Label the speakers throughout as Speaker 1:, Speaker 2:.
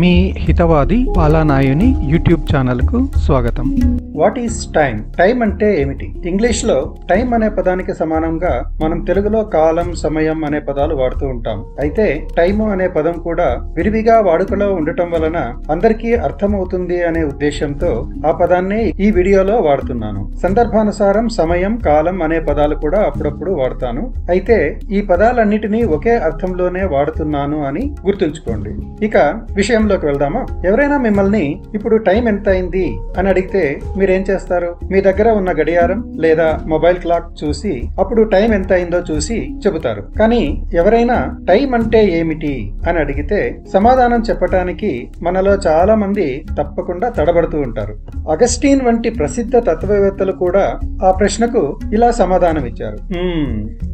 Speaker 1: మీ Hitwadi పాలానాయుని YouTube ఛానల్కు స్వాగతం.
Speaker 2: What is time time అంటే ఏమిటి? ఇంగ్లీష్లో టైం అనే పదానికి సమానంగా మనం తెలుగులో కాలం సమయం అనే పదాలు వాడుతూ ఉంటాం. అయితే టైము అనే పదం కూడా విరివిగా వాడుకలో ఉండటం వలన అందరికీ అర్థమవుతుంది అనే ఉద్దేశంతో ఆ పదాన్ని ఈ వీడియోలో వాడుతున్నాను. సందర్భానుసారం సమయం కాలం అనే పదాలు కూడా అప్పుడప్పుడు వాడతాను. అయితే ఈ పదాలన్నిటినీ ఒకే అర్థంలోనే వాడుతున్నాను అని గుర్తుంచుకోండి. ఇక విషయంలోకి వెళ్దామా? ఎవరైనా మిమ్మల్ని ఇప్పుడు టైం ఎంత అయింది అని అడిగితే మీరు చేస్తారు? మీ దగ్గర ఉన్న గడియారం లేదా మొబైల్ క్లాక్ చూసి అప్పుడు టైం ఎంత అయిందో చూసి చెబుతారు. కానీ ఎవరైనా టైం అంటే ఏమిటి అని అడిగితే సమాధానం చెప్పటానికి మనలో చాలా మంది తప్పకుండా తడబడుతూ ఉంటారు. అగస్టీన్ వంటి ప్రసిద్ధ తత్వవేత్తలు కూడా ఆ ప్రశ్నకు ఇలా సమాధానం ఇచ్చారు.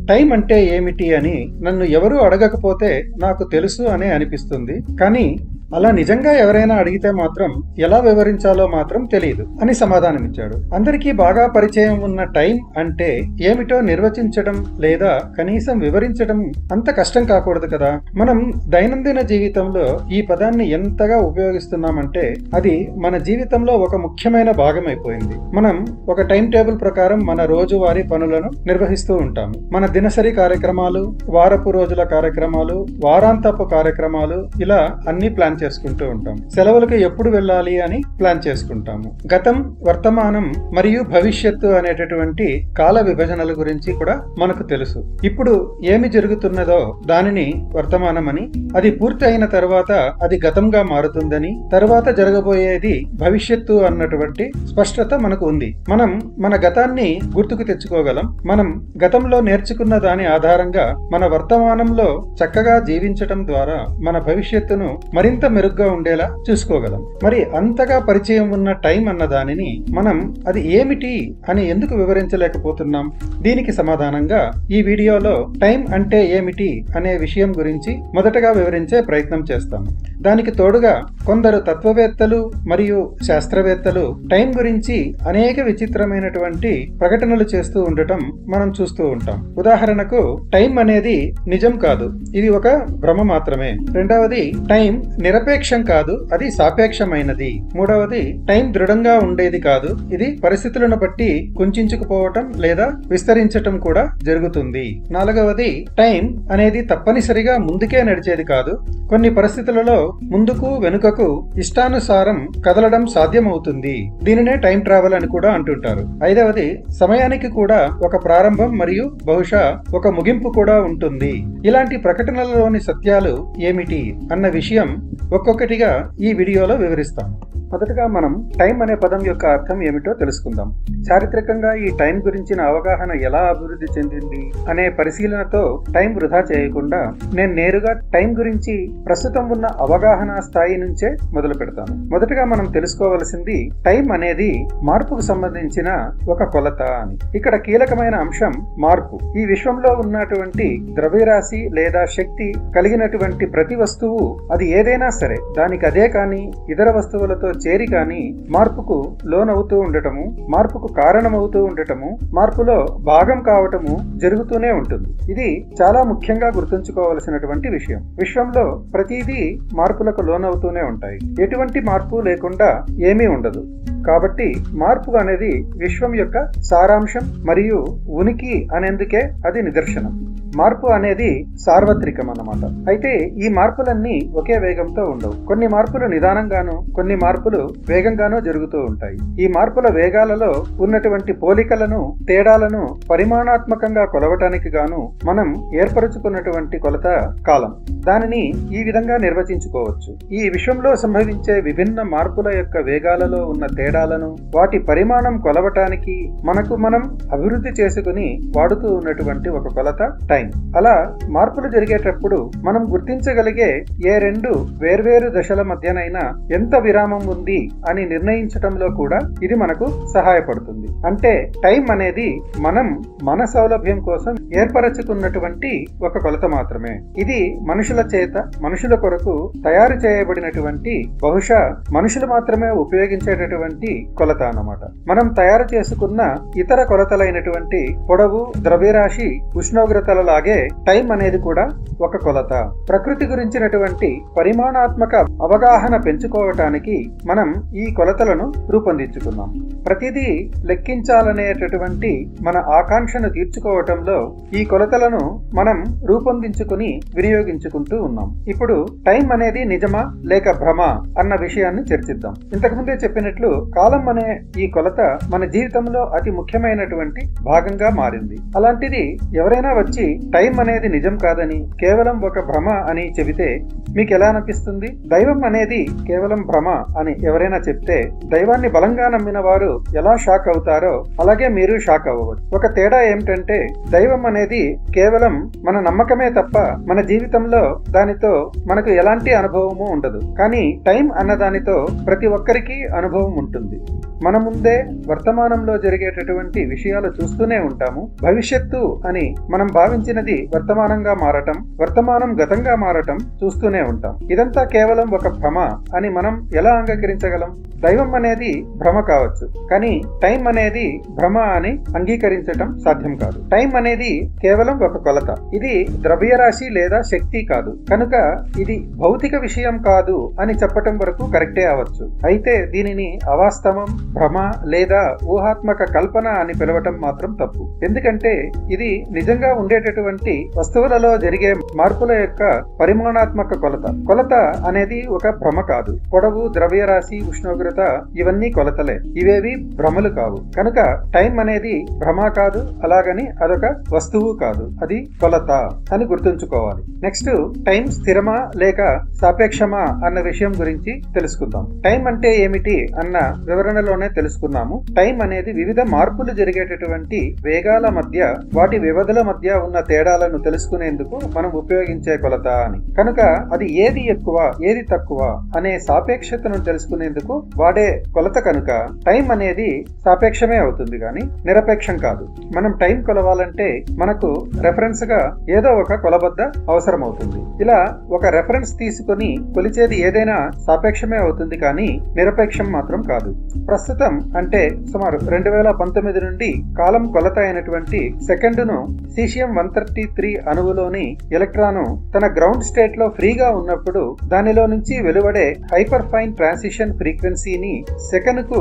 Speaker 2: టైం అంటే ఏమిటి అని నన్ను ఎవరూ అడగకపోతే నాకు తెలుసు అనే అనిపిస్తుంది. కానీ అలా నిజంగా ఎవరైనా అడిగితే మాత్రం ఎలా వివరించాలో మాత్రం తెలియదు అని సమాధానమిచ్చాడు. అందరికీ బాగా పరిచయం ఉన్న టైం అంటే ఏమిటో నిర్వచించడం లేదా కనీసం వివరించడం అంత కష్టం కాకూడదు కదా. మనం దైనందిన జీవితంలో ఈ పదాన్ని ఎంతగా ఉపయోగిస్తున్నామంటే అది మన జీవితంలో ఒక ముఖ్యమైన భాగం అయిపోయింది మనం ఒక టైం టేబుల్ ప్రకారం మన రోజువారీ పనులను నిర్వహిస్తూ ఉంటాము మన దినసరి కార్యక్రమాలు వారపు రోజుల కార్యక్రమాలు వారాంతపు కార్యక్రమాలు ఇలా అన్ని ప్లాన్ చేసుకుంటూ ఉంటాం. సెలవులకు ఎప్పుడు వెళ్ళాలి అని ప్లాన్ చేసుకుంటాము. గతం వర్తమానం మరియు భవిష్యత్తు అనేటటువంటి కాల విభజనల గురించి కూడా మనకు తెలుసు. ఇప్పుడు ఏమి జరుగుతున్నదో దానిని వర్తమానం అని అది పూర్తి అయిన తర్వాత అది గతంగా మారుతుందని తర్వాత జరగబోయేది భవిష్యత్తు అన్నటువంటి స్పష్టత మనకు ఉంది. మనం మన గతాన్ని గుర్తుకు తెచ్చుకోగలం. మనం గతంలో నేర్చుకున్న దాని ఆధారంగా మన వర్తమానంలో చక్కగా జీవించటం ద్వారా మన భవిష్యత్తును మరింత మెరుగ్గా ఉండేలా చూసుకోగలం. మరి అంతగా పరిచయం ఉన్న టైం అన్న దానిని మనం అది ఏమిటి అని ఎందుకు వివరించలేకపోతున్నాం? దీనికి సమాధానంగా ఈ వీడియోలో టైం అంటే ఏమిటి అనే విషయం గురించి మొదటగా వివరించే ప్రయత్నం చేస్తాము దానికి తోడుగా కొందరు తత్వవేత్తలు మరియు శాస్త్రవేత్తలు టైం గురించి అనేక విచిత్రమైనటువంటి ప్రకటనలు చేస్తూ ఉండటం మనం చూస్తూ ఉంటాం. ఉదాహరణకు టైం అనేది నిజం కాదు. ఇది ఒక భ్రమ మాత్రమే. రెండవది టైం నిరపేక్షం కాదు అది సాపేక్షమైనది. మూడవది టైం దృఢంగా ఉండేది కాదు ఇది పరిస్థితులను బట్టి కుంచుకుపోవటం లేదా విస్తరించటం కూడా జరుగుతుంది. నాలుగవది టైం అనేది తప్పనిసరిగా ముందుకే నడిచేది కాదు కొన్ని పరిస్థితులలో ముందుకు వెనుకకు ఇష్టానుసారం కదలడం సాధ్యమవుతుంది. దీనినే టైం ట్రావెల్ అని కూడా అంటుంటారు. ఐదవది సమయానికి కూడా ఒక ప్రారంభం మరియు బహుశా ఒక ముగింపు కూడా ఉంటుంది. ఇలాంటి ప్రకటనలలోని సత్యాలు ఏమిటి అన్న విషయం ఒక్కొక్కటిగా ఈ వీడియోలో వివరిస్తాం మొదటగా మనం టైం అనే పదం యొక్క అర్థం ఏమిటో తెలుసుకుందాం. చారిత్రకంగా ఈ టైం గురించిన అవగాహన ఎలా అభివృద్ధి చెందింది అనే పరిశీలనతో టైం వృధా చేయకుండా నేను నేరుగా టైం గురించి ప్రస్తుతం ఉన్న అవగాహన స్థాయి నుంచే మొదలు పెడతాను. మొదటగా మనం తెలుసుకోవలసింది టైం అనేది మార్పుకు సంబంధించిన ఒక కొలత అని. ఇక్కడ కీలకమైన అంశం మార్పు. ఈ విశ్వంలో ఉన్నటువంటి ద్రవ్యరాశి లేదా శక్తి కలిగినటువంటి ప్రతి వస్తువు అది ఏదైనా సరే దానికి అదే కానీ ఇతర వస్తువులతో చేరి కానీ మార్పుకు లోనవుతూ ఉండటము మార్పుకు కారణమవుతూ ఉండటము మార్పులో భాగం కావటము జరుగుతూనే ఉంటుంది. ఇది చాలా ముఖ్యంగా గుర్తుంచుకోవలసినటువంటి విషయం. విశ్వంలో ప్రతిదీ మార్పులకు లోనవుతూనే ఉంటాయి. ఎటువంటి మార్పు లేకుండా ఏమీ ఉండదు. కాబట్టి మార్పు అనేది విశ్వం యొక్క సారాంశం మరియు ఉనికి అనేందుకే అది నిదర్శనం. మార్పు అనేది సార్వత్రికం అన్నమాట అయితే ఈ మార్పులన్నీ ఒకే వేగంతో ఉండవు. కొన్ని మార్పులు నిదానంగాను కొన్ని మార్పులు వేగంగానూ జరుగుతూ ఉంటాయి. ఈ మార్పుల వేగాలలో ఉన్నటువంటి పోలికలను తేడాలను పరిమాణాత్మకంగా కొలవటానికి గాను మనం ఏర్పరచుకున్నటువంటి కొలత కాలం. దానిని ఈ విధంగా నిర్వచించుకోవచ్చు. ఈ విశ్వంలో సంభవించే విభిన్న మార్పుల యొక్క వేగాలలో ఉన్న తేడాలను వాటి పరిమాణం కొలవటానికి మనకు మనం అభివృద్ధి చేసుకుని వాడుతూ ఉన్నటువంటి ఒక కొలత టైం. అలా మార్పులు జరిగేటప్పుడు మనం గుర్తించగలిగే ఏ రెండు వేర్వేరు దశల మధ్యనైనా ఎంత విరామం ఉంది అని నిర్ణయించటంలో కూడా ఇది మనకు సహాయపడుతుంది. అంటే టైం అనేది మనం మన సౌలభ్యం కోసం ఏర్పరచుకున్నటువంటి ఒక కొలత మాత్రమే. ఇది మనుషుల చేత మనుషుల కొరకు తయారు చేయబడినటువంటి బహుశా మనుషులు మాత్రమే ఉపయోగించేటటువంటి కొలత అన్నమాట. మనం తయారు చేసుకున్న ఇతర కొలతలైనటువంటి పొడవు ద్రవ్యరాశి ఉష్ణోగ్రతల అలాగే టైం అనేది కూడా ఒక కొలత. ప్రకృతి గురించినటువంటి పరిమాణాత్మక అవగాహన పెంచుకోవటానికి మనం ఈ కొలతలను రూపొందించుకున్నాం. ప్రతిదీ లెక్కించాలనేటటువంటి మన ఆకాంక్షను తీర్చుకోవటంలో ఈ కొలతలను మనం రూపొందించుకుని వినియోగించుకుంటూ ఉన్నాం. ఇప్పుడు టైం అనేది నిజమా లేక భ్రమ అన్న విషయాన్ని చర్చిద్దాం. ఇంతకుముందే చెప్పినట్లు కాలం అనే ఈ కొలత మన జీవితంలో అతి ముఖ్యమైనటువంటి భాగంగా మారింది. అలాంటిది ఎవరైనా వచ్చి టైం అనేది నిజం కాదని కేవలం ఒక భ్రమ అని చెబితే మీకు ఎలా అనిపిస్తుంది? దైవం అనేది కేవలం భ్రమ అని ఎవరైనా చెప్తే దైవాన్ని బలంగా నమ్మిన వారు ఎలా షాక్ అవుతారో అలాగే మీరు షాక్ అవ్వవచ్చు. ఒక తేడా ఏమిటంటే దైవం అనేది కేవలం మన నమ్మకమే తప్ప మన జీవితంలో దానితో మనకు ఎలాంటి అనుభవము ఉండదు. కానీ టైం అన్న దానితో ప్రతి ఒక్కరికి అనుభవం ఉంటుంది. మన ముందే వర్తమానంలో జరిగేటటువంటి విషయాలు చూస్తూనే ఉంటాము. భవిష్యత్తు అని మనం భావించినది వర్తమానంగా మారటం వర్తమానం గతంగా మారటం చూస్తూనే ఉంటాం. ఇదంతా కేవలం ఒక భ్రమ అని మనం ఎలా అంగీకరించగలం? దైవం అనేది భ్రమ కావచ్చు కానీ టైం అనేది భ్రమ అని అంగీకరించటం సాధ్యం కాదు. టైం అనేది కేవలం ఒక కొలత. ఇది ద్రవ్యరాశి లేదా శక్తి కాదు. కనుక ఇది భౌతిక విషయం కాదు అని చెప్పటం వరకు కరెక్టే అవ్వచ్చు. అయితే దీనిని అవాస్తవం భ్రమ లేదా ఊహాత్మక కల్పన అని పిలవటం మాత్రం తప్పు. ఎందుకంటే ఇది నిజంగా ఉండేటటువంటి వస్తువులలో జరిగే మార్పుల యొక్క పరిమాణాత్మక కొలత. కొలత అనేది ఒక భ్రమ కాదు. పొడవు ద్రవ్యరాశి ఉష్ణోగ్రత ఇవన్నీ కొలతలే. ఇవేవి భ్రమలు కావు. కనుక టైం అనేది భ్రమ కాదు అలాగని అదొక వస్తువు కాదు. అది కొలత అని గుర్తుంచుకోవాలి. నెక్స్ట్ టైం స్థిరమా లేక సాపేక్షమా అన్న విషయం గురించి తెలుసుకుందాం. టైం అంటే ఏమిటి అన్న వివరణలోనే తెలుసుకున్నాము టైం అనేది వివిధ మార్పులు జరిగేటటువంటి వేగాల మధ్య వాటి వ్యవధుల మధ్య ఉన్న తేడాలను తెలుసుకునేందుకు మనం ఉపయోగించే కొలత అని. కనుక అది ఏది ఎక్కువ ఏది తక్కువ అనే సాపేక్షతను తెలుసుకునేందుకు వాడే కొలత కనుక టైం అనేది సాపేక్షమే అవుతుంది కానీ నిరపేక్షం కాదు. మనం టైం కొలవాలంటే మనకు రెఫరెన్స్గా ఏదో ఒక కొలబద్ద అవసరం అవుతుంది ఇలా ఒక రెఫరెన్స్ తీసుకొని కొలిచేది ఏదైనా సాపేక్షమే అవుతుంది కానీ నిరపేక్షం మాత్రం కాదు. ప్రస్తుతం అంటే సుమారు రెండు వేల పంతొమ్మిది నుండి కాలం కొలత అయినటువంటి సెకండును సీషియం వన్ థర్టీ త్రీ అణువులోని ఎలక్ట్రాను తన గ్రౌండ్ స్టేట్లో ఫ్రీగా ఉన్నప్పుడు దానిలో నుంచి వెలువడే హైపర్ ఫైన్ ట్రాన్సిషన్ ఫ్రీక్వెన్సీని సెకనుకు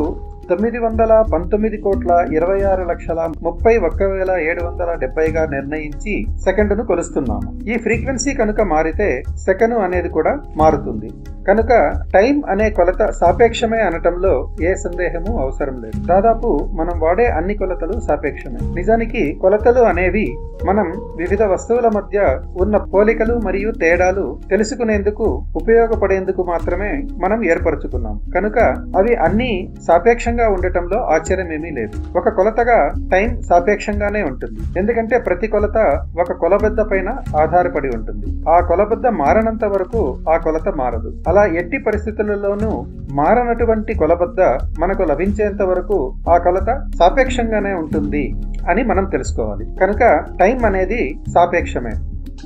Speaker 2: తొమ్మిది వందల పంతొమ్మిది కోట్ల ఇరవై ఆరు లక్షల ముప్పై ఒక్క వేల ఏడు వందల డెబ్బైగా నిర్ణయించి సెకండ్ను కొలుస్తున్నాము. ఈ ఫ్రీక్వెన్సీ కనుక మారితే సెకను అనేది కూడా మారుతుంది. కనుక టైం అనే కొలత సాపేక్షమే అనటంలో ఏ సందేహము అవసరం లేదు. దాదాపు మనం వాడే అన్ని కొలతలు సాపేక్షమే. నిజానికి కొలతలు అనేవి మనం వివిధ వస్తువుల మధ్య ఉన్న పోలికలు మరియు తేడాలు తెలుసుకునేందుకు ఉపయోగపడేందుకు మాత్రమే మనం ఏర్పరచుకున్నాం. కనుక అవి అన్ని సాపేక్షంగా ఉండటంలో ఆశ్చర్యం ఏమీ లేదు. ఒక కొలతగా టైం సాపేక్షంగానే ఉంటుంది. ఎందుకంటే ప్రతి కొలత ఒక కొలబద్ద పైన ఆధారపడి ఉంటుంది. ఆ కొలబద్ద మారనంత వరకు ఆ కొలత మారదు. అలా ఎట్టి పరిస్థితులలోనూ మారనటువంటి కొలబద్ద మనకు లభించేంత వరకు ఆ కొలత సాపేక్షంగానే ఉంటుంది అని మనం తెలుసుకోవాలి. కనుక టైం అనేది సాపేక్షమే.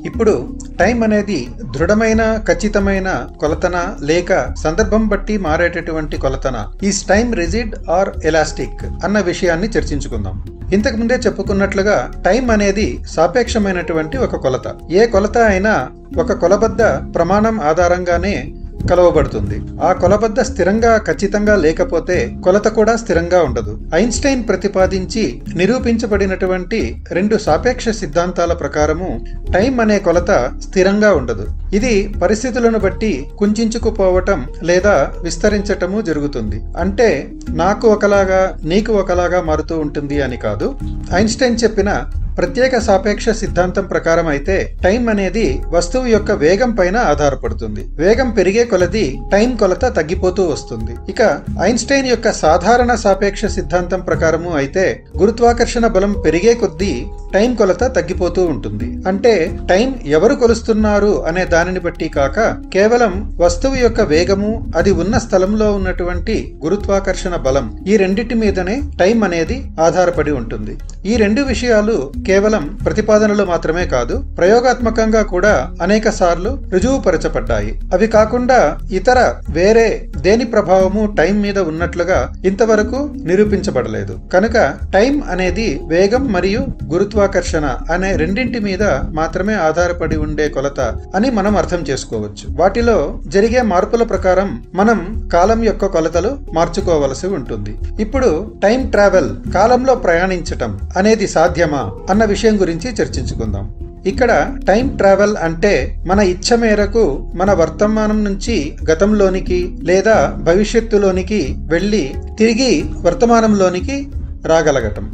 Speaker 2: ఇప్పుడు టైం అనేది దృఢమైన ఖచ్చితమైన కొలతన లేక సందర్భం బట్టి మారేటటువంటి కొలతన. Is time rigid or elastic అన్న విషయాన్ని చర్చించుకుందాం. ఇంతకు ముందే చెప్పుకున్నట్లుగా టైం అనేది సాపేక్షమైనటువంటి ఒక కొలత. ఏ కొలత అయినా ఒక కొలబద్ద ప్రమాణం ఆధారంగానే కలవబడుతుంది. ఆ కొలబద్ద స్థిరంగా ఖచ్చితంగా లేకపోతే కొలత కూడా స్థిరంగా ఉండదు. ఐన్స్టైన్ ప్రతిపాదించి నిరూపించబడినటువంటి రెండు సాపేక్ష సిద్ధాంతాల ప్రకారము టైం అనే కొలత స్థిరంగా ఉండదు. ఇది పరిస్థితులను బట్టి కుంచుకుపోవటం లేదా విస్తరించటము జరుగుతుంది. అంటే నాకు ఒకలాగా నీకు ఒకలాగా మారుతూ ఉంటుంది అని కాదు. ఐన్స్టైన్ చెప్పిన ప్రత్యేక సాపేక్ష సిద్ధాంతం ప్రకారం అయితే టైం అనేది వస్తువు యొక్క వేగం పైన ఆధారపడుతుంది. వేగం పెరిగే కొలది టైం కొలత తగ్గిపోతూ వస్తుంది. ఇక ఐన్స్టైన్ యొక్క సాధారణ సాపేక్ష సిద్ధాంతం ప్రకారము అయితే గురుత్వాకర్షణ బలం పెరిగే కొద్దీ టైం కొలత తగ్గిపోతూ ఉంటుంది. అంటే టైం ఎవరు కొలుస్తున్నారు అనే దానిని బట్టి కాక కేవలం వస్తువు యొక్క వేగము అది ఉన్న స్థలంలో ఉన్నటువంటి గురుత్వాకర్షణ బలం ఈ రెండింటి మీదనే టైం అనేది ఆధారపడి ఉంటుంది. ఈ రెండు విషయాలు కేవలం ప్రతిపాదనలు మాత్రమే కాదు ప్రయోగాత్మకంగా కూడా అనేక సార్లు రుజువుపరచబడ్డాయి. అవి కాకుండా ఇతర వేరే దేని ప్రభావము టైం మీద ఉన్నట్లుగా ఇంతవరకు నిరూపించబడలేదు. కనుక టైం అనేది వేగం మరియు గురుత్వాకర్షణ అనే రెండింటి మీద మాత్రమే ఆధారపడి ఉండే కొలత అని మనం అర్థం చేసుకోవచ్చు. వాటిలో జరిగే మార్పుల ప్రకారం మనం కాలం యొక్క కొలతలు మార్చుకోవలసి ఉంటుంది. ఇప్పుడు టైం ట్రావెల్ కాలంలో ప్రయాణించటం అనేది సాధ్యమా? అన్న విషయం గురించి చర్చించుకుందాం. ఇక్కడ టైం ట్రావెల్ అంటే మన ఇచ్చ మేరకు మన వర్తమానం నుంచి గతంలోనికి లేదా భవిష్యత్తులోనికి వెళ్ళి తిరిగి వర్తమానంలోనికి రాగలగటం.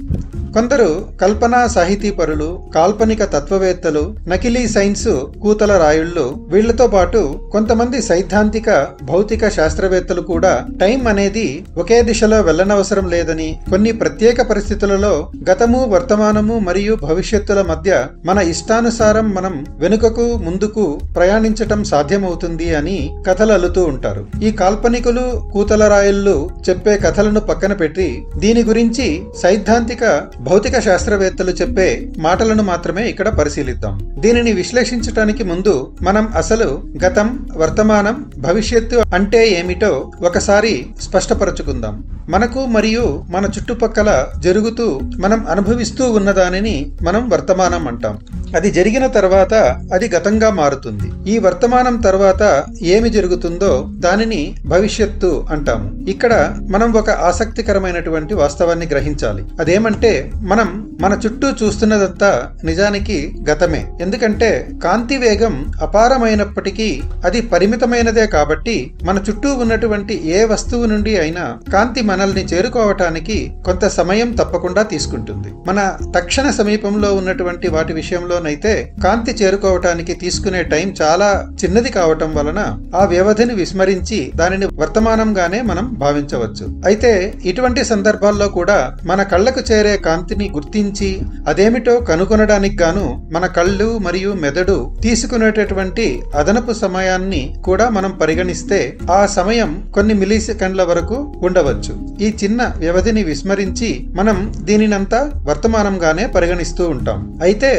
Speaker 2: కొందరు కల్పనా సాహితీపరులు కాల్పనిక తత్వవేత్తలు నకిలీ సైన్సు కూతల రాయుళ్ళు వీళ్ళతో పాటు కొంతమంది సైద్ధాంతిక భౌతిక శాస్త్రవేత్తలు కూడా టైం అనేది ఒకే దిశలో వెళ్ళనవసరం లేదని కొన్ని ప్రత్యేక పరిస్థితులలో గతము వర్తమానము మరియు భవిష్యత్తుల మధ్య మన ఇష్టానుసారం మనం వెనుకకు ముందుకు ప్రయాణించటం సాధ్యమవుతుంది అని కథలు అల్లుతూ ఉంటారు. ఈ కాల్పనికులు కూతల రాయుళ్ళు చెప్పే కథలను పక్కన పెట్టి దీని గురించి సైద్ధాంతిక భౌతిక శాస్త్రవేత్తలు చెప్పే మాటలను మాత్రమే ఇక్కడ పరిశీలిద్దాం. దీనిని విశ్లేషించటానికి ముందు మనం అసలు గతం వర్తమానం భవిష్యత్తు అంటే ఏమిటో ఒకసారి స్పష్టపరచుకుందాం. మనకు మరియు మన చుట్టుపక్కల జరుగుతూ మనం అనుభవిస్తూ ఉన్న దానిని మనం వర్తమానం అంటాం. అది జరిగిన తర్వాత అది గతంగా మారుతుంది. ఈ వర్తమానం తర్వాత ఏమి జరుగుతుందో దానిని భవిష్యత్తు అంటాము. ఇక్కడ మనం ఒక ఆసక్తికరమైనటువంటి వాస్తవాన్ని గ్రహించాలి. అదేమంటే మనం మన చుట్టూ చూస్తున్నదంతా నిజానికి గతమే. ఎందుకంటే కాంతి వేగం అపారమైనప్పటికీ అది పరిమితమైనదే కాబట్టి మన చుట్టూ ఉన్నటువంటి ఏ వస్తువు నుండి అయినా కాంతి మనల్ని చేరుకోవటానికి కొంత సమయం తప్పకుండా తీసుకుంటుంది. మన తక్షణ సమీపంలో ఉన్నటువంటి వాటి అయితే కాంతి చేరుకోవటానికి తీసుకునే టైం చాలా చిన్నది కావటం వలన ఆ వ్యవధిని విస్మరించి దానిని వర్తమానంగానే మనం భావించవచ్చు. అయితే ఇటువంటి సందర్భాల్లో కూడా మన కళ్ళకు చేరే కాంతిని గుర్తించి అదేమిటో కనుగొనడానికి గాను మన కళ్ళు మరియు మెదడు తీసుకునేటటువంటి అదనపు సమయాన్ని కూడా మనం పరిగణిస్తే ఆ సమయం కొన్ని మిలీ సెకండ్ల వరకు ఉండవచ్చు. ఈ చిన్న వ్యవధిని విస్మరించి మనం దీనినంతా వర్తమానంగానే పరిగణిస్తూ ఉంటాం. అయితే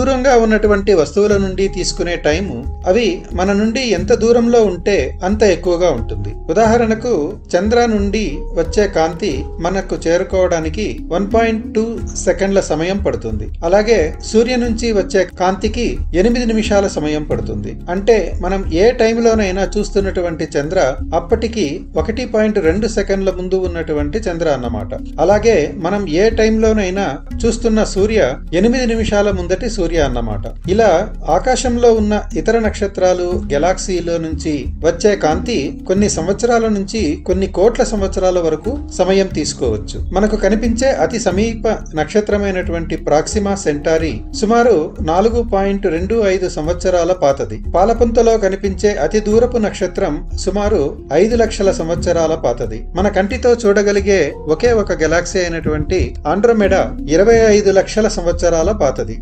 Speaker 2: సుదూరంగా ఉన్నటువంటి వస్తువుల నుండి తీసుకునే టైము అవి మన నుండి ఎంత దూరంలో ఉంటే అంత ఎక్కువగా ఉంటుంది. ఉదాహరణకు చంద్ర నుండి వచ్చే కాంతి మనకు చేరుకోవడానికి వన్ పాయింట్ టూ సెకండ్ల సమయం పడుతుంది. అలాగే సూర్య నుంచి వచ్చే కాంతికి ఎనిమిది నిమిషాల సమయం పడుతుంది. అంటే మనం ఏ టైంలోనైనా చూస్తున్నటువంటి చంద్ర అప్పటికి ఒకటి పాయింట్ రెండు సెకండ్ల ముందు ఉన్నటువంటి చంద్ర అన్నమాట. అలాగే మనం ఏ టైంలోనైనా చూస్తున్న సూర్య ఎనిమిది నిమిషాల ముందటి సూర్య అన్నమాట. ఇలా ఆకాశంలో ఉన్న ఇతర నక్షత్రాలు గెలాక్సీలో నుంచి వచ్చే కాంతి కొన్ని సంవత్సరాల నుంచి కొన్ని కోట్ల సంవత్సరాల వరకు సమయం తీసుకోవచ్చు. మనకు కనిపించే అతి సమీప నక్షత్రమైనటువంటి ప్రాక్సిమా సెంటారి సుమారు నాలుగు పాయింట్ రెండు ఐదు సంవత్సరాల పాతది. పాలపుంతలో కనిపించే అతి దూరపు నక్షత్రం సుమారు ఐదు లక్షల సంవత్సరాల పాతది. మన కంటితో చూడగలిగే ఒకే ఒక గెలాక్సీ అయినటువంటి ఆండ్రోమెడా ఇరవై ఐదు లక్షల సంవత్సరాల పాతది.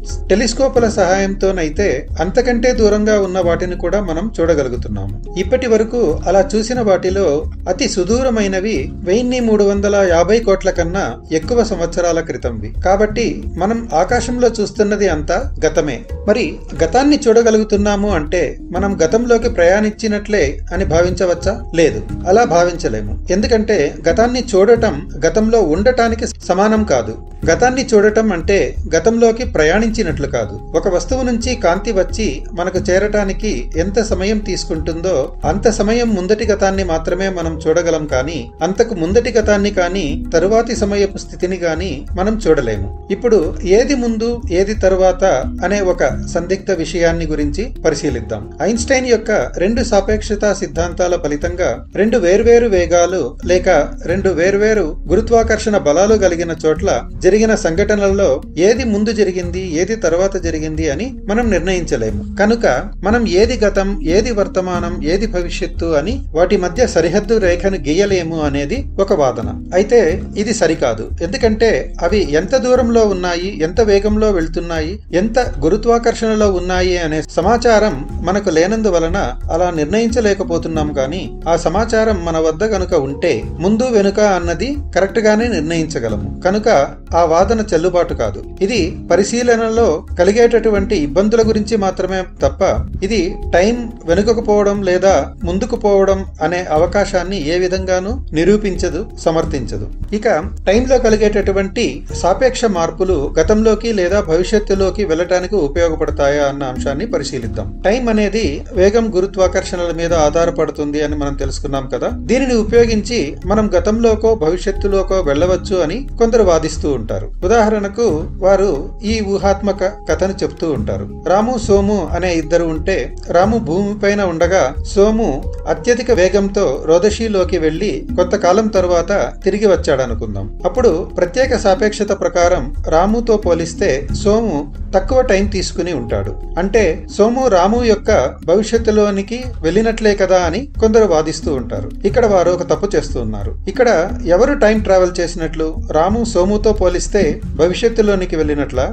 Speaker 2: టెలిస్కోపుల సహాయంతోనైతే అంతకంటే దూరంగా ఉన్న వాటిని కూడా మనం చూడగలుగుతున్నాము. ఇప్పటి వరకు అలా చూసిన వాటిలో అతి సుదూరమైనవి వెయ్యి మూడు వందల యాభై కోట్ల కన్నా ఎక్కువ సంవత్సరాల క్రితంవి. కాబట్టి మనం ఆకాశంలో చూస్తున్నది అంతా గతమే. మరి గతాన్ని చూడగలుగుతున్నాము అంటే మనం గతంలోకి ప్రయాణించినట్లే అని భావించవచ్చా? లేదు. అలా భావించలేము. ఎందుకంటే గతాన్ని చూడటం గతంలో ఉండటానికి సమానం కాదు. గతాన్ని చూడటం అంటే గతంలోకి ప్రయాణించినట్లు కాదు. ఒక వస్తువు నుంచి కాంతి వచ్చి మనకు చేరటానికి ఎంత సమయం తీసుకుంటుందో అంత సమయం ముందటి గతాన్ని మాత్రమే మనం చూడగలం కానీ అంతకు ముందటి గతాన్ని కానీ తరువాతి సమయపు స్థితిని కానీ మనం చూడలేము. ఇప్పుడు ఏది ముందు ఏది తరువాత అనే ఒక సందిగ్ధ విషయాన్ని గురించి పరిశీలిద్దాం. ఐన్స్టైన్ యొక్క రెండు సాపేక్షతా సిద్ధాంతాల ఫలితంగా రెండు వేర్వేరు వేగాలు లేక రెండు వేర్వేరు గురుత్వాకర్షణ బలాలు కలిగిన చోట్ల జరిగిన సంఘటనలలో ఏది ముందు జరిగింది ఏది తర్వాత జరిగింది అని మనం నిర్ణయించలేము. కనుక మనం ఏది గతం ఏది వర్తమానం ఏది భవిష్యత్తు అని వాటి మధ్య సరిహద్దు రేఖను గీయలేము అనేది ఒక వాదన. అయితే ఇది సరికాదు. ఎందుకంటే అవి ఎంత దూరంలో ఉన్నాయి ఎంత వేగంలో వెళ్తున్నాయి ఎంత గురుత్వాకర్షణలో ఉన్నాయి అనే సమాచారం మనకు లేనందువలన అలా నిర్ణయించలేకపోతున్నాం కానీ ఆ సమాచారం మన వద్ద కనుక ఉంటే ముందు వెనుక అన్నది కరెక్ట్ గానే నిర్ణయించగలము. కనుక ఆ వాదన చెల్లుబాటు కాదు. ఇది పరిశీలనలో కలిగేటటువంటి ఇబ్బందుల గురించి మాత్రమే తప్ప ఇది టైం వెనుకకు పోవడం లేదా ముందుకు పోవడం అనే అవకాశాన్ని ఏ విధంగానూ నిరూపించదు సమర్థించదు. ఇక టైంలో కలిగేటటువంటి సాపేక్ష మార్పులు గతంలోకి లేదా భవిష్యత్తులోకి వెళ్ళటానికి ఉపయోగపడతాయా అన్న అంశాన్ని పరిశీలిద్దాం. టైం అనేది వేగం గురుత్వాకర్షణల మీద ఆధారపడుతుంది అని మనం తెలుసుకున్నాం కదా. దీనిని ఉపయోగించి మనం గతంలోకో భవిష్యత్తులోకో వెళ్ళవచ్చు అని కొందరు వాదిస్తూ ఉంటారు. ఉదాహరణకు వారు ఈ ఊహాత్మక కథను చెప్తూ ఉంటారు. రాము సోము అనే ఇద్దరు ఉంటే రాము భూమిపైన ఉండగా సోము అత్యధిక వేగంతో రోదశీలోకి వెళ్ళి కొంతకాలం తరువాత తిరిగి వచ్చాడనుకుందాం. అప్పుడు ప్రత్యేక సాపేక్షత ప్రకారం రాముతో పోలిస్తే సోము తక్కువ టైం తీసుకుని ఉంటాడు. అంటే సోము రాము యొక్క భవిష్యత్తులోనికి వెళ్ళినట్లే కదా అని కొందరు వాదిస్తూ ఉంటారు. ఇక్కడ వారు ఒక తప్పు చేస్తూ ఉన్నారు. ఇక్కడ ఎవరు టైం ట్రావెల్ చేసినట్లు? రాము సోముతో పోలిస్తే భవిష్యత్తులోనికి వెళ్ళినట్లా?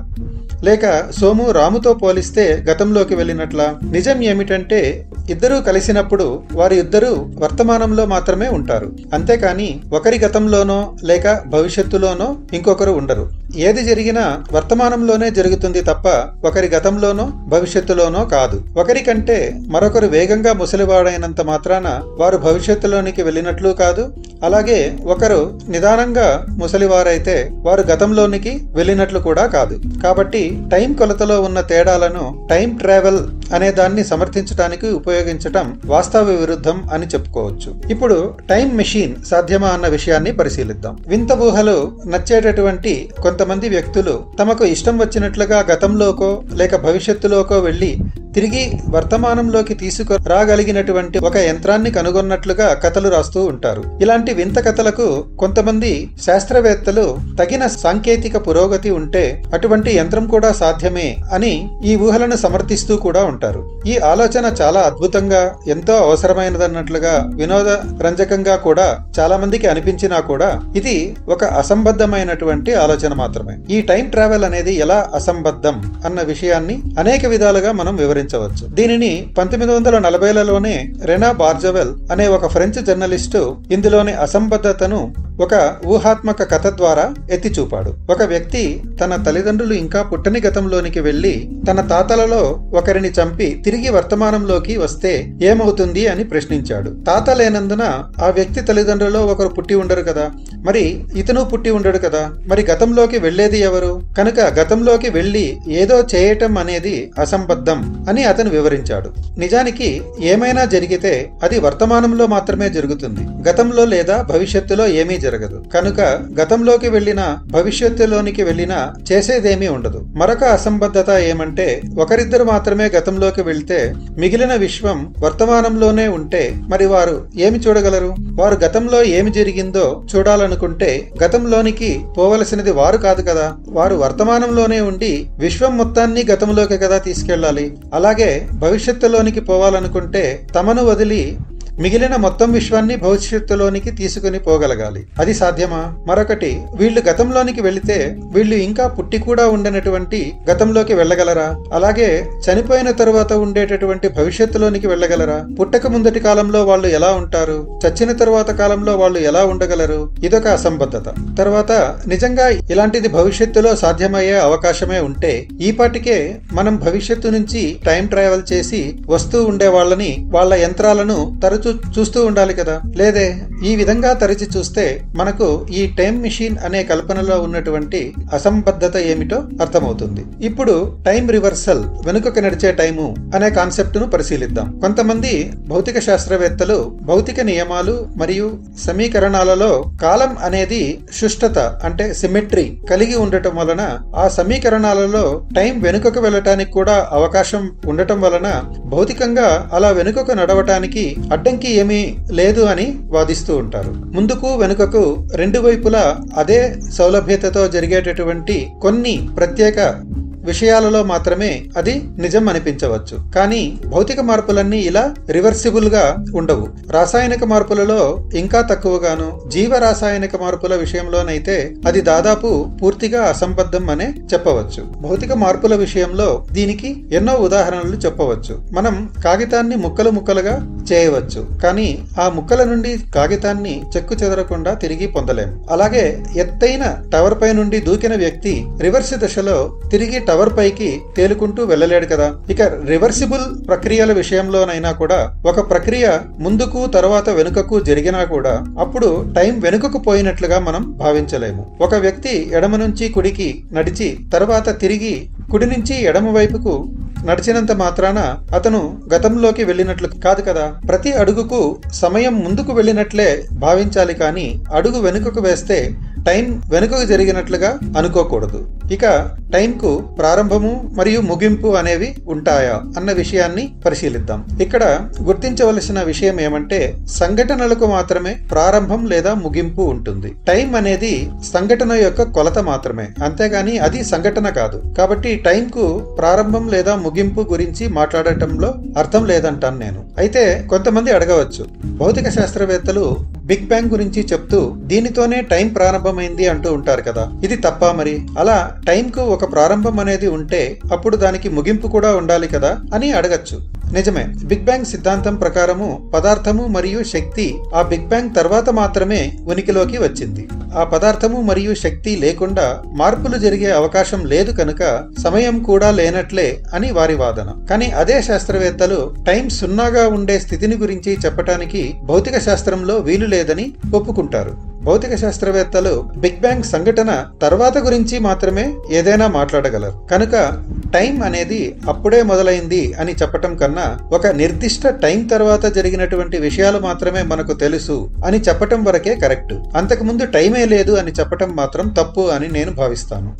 Speaker 2: లేక సోము రాముతో పోలిస్తే గతంలోకి వెళ్ళినట్లా? నిజం ఏమిటంటే ఇద్దరూ కలిసినప్పుడు వారి ఇద్దరూ వర్తమానంలో మాత్రమే ఉంటారు. అంతేకాని ఒకరి గతంలోనో లేక భవిష్యత్తులోనో ఇంకొకరు ఉండరు. ఏది జరిగినా వర్తమానంలోనే జరుగుతుంది తప్ప ఒకరి గతంలోనో భవిష్యత్తులోనో కాదు. ఒకరికంటే మరొకరు వేగంగా ముసలివాడైనంత మాత్రాన వారు భవిష్యత్తులోనికి వెళ్ళినట్లు కాదు. అలాగే ఒకరు నిదానంగా ముసలివారైతే వారు గతంలోనికి వెళ్ళినట్లు కూడా కాదు. కాబట్టి టైం కొలతలో ఉన్న తేడాలను టైం ట్రావెల్ అనే దాన్ని సమర్థించడానికి ఉపయోగించటం వాస్తవ విరుద్ధం అని చెప్పుకోవచ్చు. ఇప్పుడు టైం మెషిన్ సాధ్యమా అన్న విషయాన్ని పరిశీలిద్దాం. వింత ఊహలు నచ్చేటటువంటి కొంతమంది వ్యక్తులు తమకు ఇష్టం వచ్చినట్లుగా గతంలోకో లేక భవిష్యత్తులోకో వెళ్ళి తిరిగి వర్తమానంలోకి తీసుకు రాగలిగినటువంటి ఒక యంత్రాన్ని కనుగొన్నట్లుగా కథలు రాస్తూ ఉంటారు. ఇలాంటి వింత కథలకు కొంతమంది శాస్త్రవేత్తలు తగిన సాంకేతిక పురోగతి ఉంటే అటువంటి యంత్రం కూడా సాధ్యమే అని ఈ ఊహలను సమర్థిస్తూ కూడా ఉంటారు. ఈ ఆలోచన చాలా అద్భుతంగా ఎంతో అవసరమైనదన్నట్లుగా వినోద రంజకంగా కూడా చాలా మందికి అనిపించినా కూడా ఇది ఒక అసంబద్ధమైనటువంటి ఆలోచన మాత్రమే. ఈ టైం ట్రావెల్ అనేది ఎలా అసంబద్ధం అన్న విషయాన్ని అనేక విధాలుగా మనం వివరించవచ్చు. దీనిని పంతొమ్మిది వందల నలభైలలోనే రెనా బార్జవెల్ అనే ఒక ఫ్రెంచ్ జర్నలిస్టు ఇందులోని అసంబద్ధతను ఒక ఊహాత్మక కథ ద్వారా ఎత్తి చూపాడు ఒక వ్యక్తి తన తల్లిదండ్రులు ఇంకా పుట్టని గతంలోనికి వెళ్ళి తన తాతలలో ఒకరిని చంపి తిరిగి వర్తమానంలోకి వస్తే ఏమవుతుంది అని ప్రశ్నించాడు. తాత లేనందున ఆ వ్యక్తి తల్లిదండ్రులలో ఒకరు పుట్టి ఉండరు కదా. మరి ఇతను పుట్టి ఉండడు కదా. మరి గతంలోకి వెళ్ళేది ఎవరు? కనుక గతంలోకి వెళ్ళి ఏదో చేయటం అనేది అసంబద్ధం అని అతను వివరించాడు. నిజానికి ఏమైనా జరిగితే అది వర్తమానంలో మాత్రమే జరుగుతుంది. గతంలో లేదా భవిష్యత్తులో ఏమీ జరగదు. కనుక గతంలోకి వెళ్ళిన భవిష్యత్తులోనికి వెళ్ళినా చేసేదేమీ ఉండదు. మరొక అసంబద్ధత ఏమంటే ఒకరిద్దరు మాత్రమే గతంలోకి వెళ్తే మిగిలిన విశ్వం వర్తమానంలోనే ఉంటే మరి వారు ఏమి చూడగలరు? వారు గతంలో ఏమి జరిగిందో చూడాలనుకుంటే గతంలోనికి పోవలసినది వారు కాదు కదా. వారు వర్తమానంలోనే ఉండి విశ్వం మొత్తాన్ని గతంలోకి కదా తీసుకెళ్ళాలి. అలాగే భవిష్యత్తులోనికి పోవాలనుకుంటే తమను వదిలి మిగిలిన మొత్తం విశ్వాన్ని భవిష్యత్తులోనికి తీసుకుని పోగలగాలి. అది సాధ్యమా? మరొకటి వీళ్ళు గతంలోనికి వెళితే వీళ్ళు ఇంకా పుట్టి కూడా ఉండనటువంటి గతంలోకి వెళ్ళగలరా? అలాగే చనిపోయిన తరువాత ఉండేటటువంటి భవిష్యత్తులోనికి వెళ్ళగలరా? పుట్టక ముందటి కాలంలో వాళ్ళు ఎలా ఉంటారు? చచ్చిన తరువాత కాలంలో వాళ్ళు ఎలా ఉండగలరు? ఇదొక అసంబద్ధత. తర్వాత నిజంగా ఇలాంటిది భవిష్యత్తులో సాధ్యమయ్యే అవకాశమే ఉంటే ఈ పాటికే మనం భవిష్యత్తు నుంచి టైం ట్రావెల్ చేసి వస్తూ ఉండే వాళ్ళని వాళ్ళ యంత్రాలను తరచు చూస్తూ ఉండాలి కదా? లేదే ఈ విధంగా తరచి చూస్తే మనకు ఈ టైం మిషన్ అనే కల్పనలో ఉన్నటువంటి అసంబద్ధత ఏమిటో అర్థమవుతుంది. ఇప్పుడు టైం రివర్సల్ వెనుకకు నడిచే టైము అనే కాన్సెప్ట్ను పరిశీలిద్దాం. కొంతమంది భౌతిక శాస్త్రవేత్తలు భౌతిక నియమాలు మరియు సమీకరణాలలో కాలం అనేది సుష్టత అంటే సిమెట్రీ కలిగి ఉండటం వలన ఆ సమీకరణాలలో టైం వెనుకకు వెళ్ళటానికి కూడా అవకాశం ఉండటం వలన భౌతికంగా అలా వెనుకకు నడవటానికి అడ్డం ఆటంకి ఏమీ లేదు అని వాదిస్తూ ఉంటారు. ముందుకు వెనుకకు రెండు వైపులా అదే సౌలభ్యతతో జరిగేటటువంటి కొన్ని ప్రత్యేక విషయాలలో మాత్రమే అది నిజం అనిపించవచ్చు కానీ భౌతిక మార్పులన్నీ ఇలా రివర్సిబుల్గా ఉండవు. రాసాయనిక మార్పులలో ఇంకా తక్కువగాను జీవ రాసాయనిక మార్పుల విషయంలోనైతే అది దాదాపు పూర్తిగా అసంబద్ధం అనే చెప్పవచ్చు. భౌతిక మార్పుల విషయంలో దీనికి ఎన్నో ఉదాహరణలు చెప్పవచ్చు. మనం కాగితాన్ని ముక్కలు ముక్కలుగా చేయవచ్చు. కానీ ఆ ముక్కల నుండి కాగితాన్ని చెక్కు చెదరకుండా తిరిగి పొందలేము అలాగే ఎత్తైన టవర్ పై నుండి దూకిన వ్యక్తి రివర్స్ దశలో తిరిగి టవర్ పైకి తేలుకుంటూ వెళ్ళలేడు కదా. ఇక రివర్సిబుల్ ప్రక్రియల విషయంలోనైనా కూడా ఒక ప్రక్రియ ముందుకు తర్వాత వెనుకకు జరిగినా కూడా అప్పుడు టైం వెనుకకు పోయినట్లుగా మనం భావించలేము. ఒక వ్యక్తి ఎడమ నుంచి కుడికి నడిచి తర్వాత తిరిగి కుడి నుంచి ఎడమ వైపుకు నడిచినంత మాత్రాన అతను గతంలోకి వెళ్ళినట్లు కాదు కదా. ప్రతి అడుగుకు సమయం ముందుకు వెళ్ళినట్లే భావించాలి కానీ అడుగు వెనుకకు వేస్తే టైం వెనుకకు జరిగినట్లుగా అనుకోకూడదు. ఇక టైంకు ప్రారంభము మరియు ముగింపు అనేవి ఉంటాయా అన్న విషయాన్ని పరిశీలిద్దాం. ఇక్కడ గుర్తించవలసిన విషయం ఏమంటే సంఘటనలకు మాత్రమే ప్రారంభం లేదా ముగింపు ఉంటుంది. టైం అనేది సంఘటన యొక్క కొలత మాత్రమే. అంతేగాని అది సంఘటన కాదు. కాబట్టి టైంకు ప్రారంభం లేదా ముగింపు గురించి మాట్లాడటంలో అర్థం లేదంటాను నేను. అయితే కొంతమంది అడగవచ్చు. భౌతిక శాస్త్రవేత్తలు బిగ్ బ్యాంగ్ గురించి చెప్తూ దీనితోనే టైం ప్రారంభమైంది అంటూ ఉంటారు కదా. ఇది తప్ప మరి? అలా టైంకు ఒక ప్రారంభం అనేది ఉంటే అప్పుడు దానికి ముగింపు కూడా ఉండాలి కదా అని అడగచ్చు. నిజమే. బిగ్ బ్యాంగ్ సిద్ధాంతం ప్రకారము పదార్థము మరియు శక్తి ఆ బిగ్ బ్యాంగ్ తర్వాత మాత్రమే ఉనికిలోకి వచ్చింది. ఆ పదార్థము మరియు శక్తి లేకుండా మార్పులు జరిగే అవకాశం లేదు కనుక సమయం కూడా లేనట్లే అని వారి వాదన. కానీ అదే శాస్త్రవేత్తలు టైం సున్నాగా ఉండే స్థితిని గురించి చెప్పటానికి భౌతిక శాస్త్రంలో వీలు లేదని ఒప్పుకుంటారు. భౌతిక శాస్త్రవేత్తలు బిగ్ బ్యాంగ్ సంఘటన తర్వాత గురించి మాత్రమే ఏదైనా మాట్లాడగలరు. కనుక టైం అనేది అప్పుడే మొదలైంది అని చెప్పటం కన్నా ఒక నిర్దిష్ట టైం తర్వాత జరిగినటువంటి విషయాలు మాత్రమే మనకు తెలుసు అని చెప్పటం వరకే కరెక్ట్. అంతకుముందు టైమే లేదు అని చెప్పటం మాత్రం తప్పు అని నేను భావిస్తాను.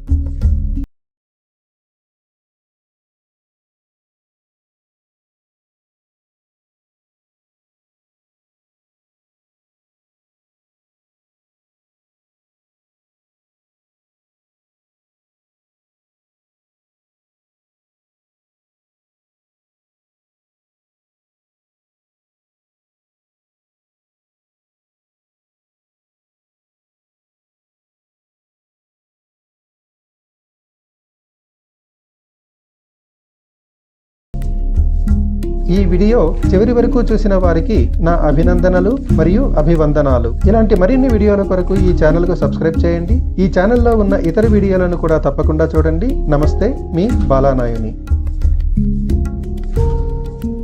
Speaker 1: ఈ వీడియో చివరి వరకు చూసిన వారికి నా అభినందనలు మరియు అభివందనాలు. ఇలాంటి మరిన్ని వీడియోల కొరకు ఈ ఛానల్కు సబ్స్క్రైబ్ చేయండి. ఈ ఛానల్లో ఉన్న ఇతర వీడియోలను కూడా తప్పకుండా చూడండి. నమస్తే మీ బాలానాయుని.